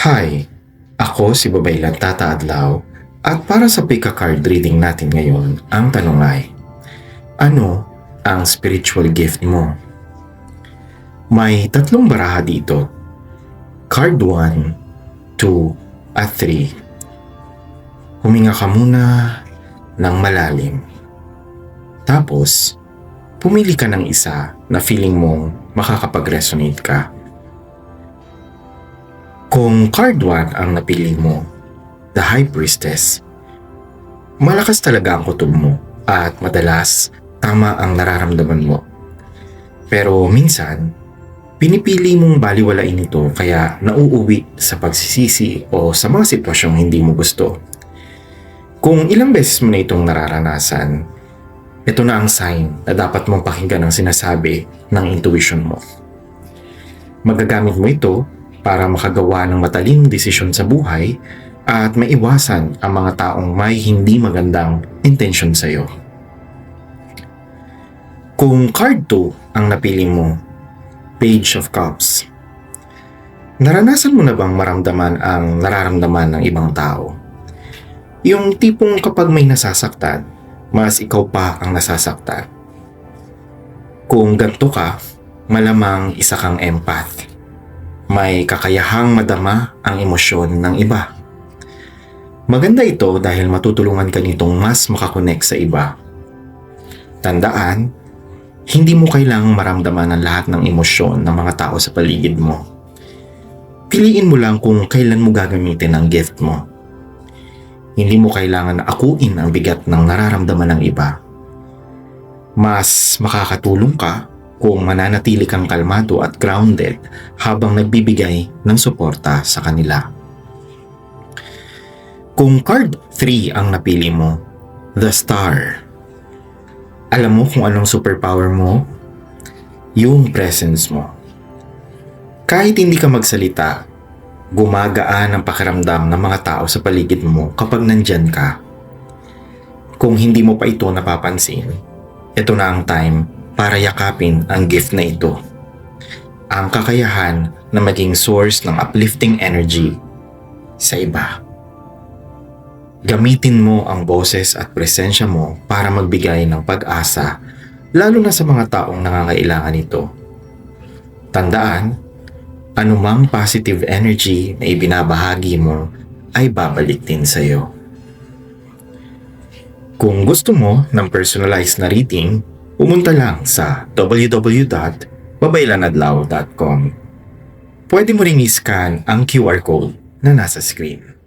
Hi, ako si Babaylan Tata Adlaw at para sa Pika Card reading natin ngayon, ang tanong ay, ano ang spiritual gift mo? May tatlong baraha dito. Card 1, 2, at 3. Huminga ka muna ng malalim. Tapos, pumili ka ng isa na feeling mong makakapag-resonate ka. Kung card 1 ang napili mo, the High Priestess, malakas talaga ang kutob mo at madalas tama ang nararamdaman mo. Pero minsan, pinipili mong baliwalain ito kaya nauuwi sa pagsisisi o sa mga sitwasyong hindi mo gusto. Kung ilang beses mo na itong nararanasan, ito na ang sign na dapat mong pakinggan ang sinasabi ng intuition mo. Magagamit mo ito para makagawa ng matalinong desisyon sa buhay at maiwasan ang mga taong may hindi magandang intensyon sa iyo. Kung card 2 ang napili mo, Page of Cups. Naranasan mo na bang maramdaman ang nararamdaman ng ibang tao? Yung tipong kapag may nasasaktan, mas ikaw pa ang nasasaktan. Kung ganito ka, malamang isa kang empath. May kakayahang madama ang emosyon ng iba. Maganda ito dahil matutulungan ka nitong mas makakonek sa iba. Tandaan, hindi mo kailangang maramdaman ang lahat ng emosyon ng mga tao sa paligid mo. Piliin mo lang kung kailan mo gagamitin ang gift mo. Hindi mo kailangan akuin ang bigat ng nararamdaman ng iba. Mas makakatulong ka kung mananatili kang kalmado at grounded habang nagbibigay ng suporta sa kanila. Kung card 3 ang napili mo, The Star. Alam mo kung anong superpower mo? Yung presence mo. Kahit hindi ka magsalita, gumagaan ang pakiramdam ng mga tao sa paligid mo kapag nandyan ka. Kung hindi mo pa ito napapansin, ito na ang time para yakapin ang gift na ito. Ang kakayahan na maging source ng uplifting energy sa iba. Gamitin mo ang boses at presensya mo para magbigay ng pag-asa lalo na sa mga taong nangangailangan nito. Tandaan, anumang positive energy na ibinabahagi mo ay babalik din sa iyo. Kung gusto mo ng personalized na reading, pumunta lang sa www.babaylanadlaw.com. Pwede mo ring i-scan ang QR code na nasa screen.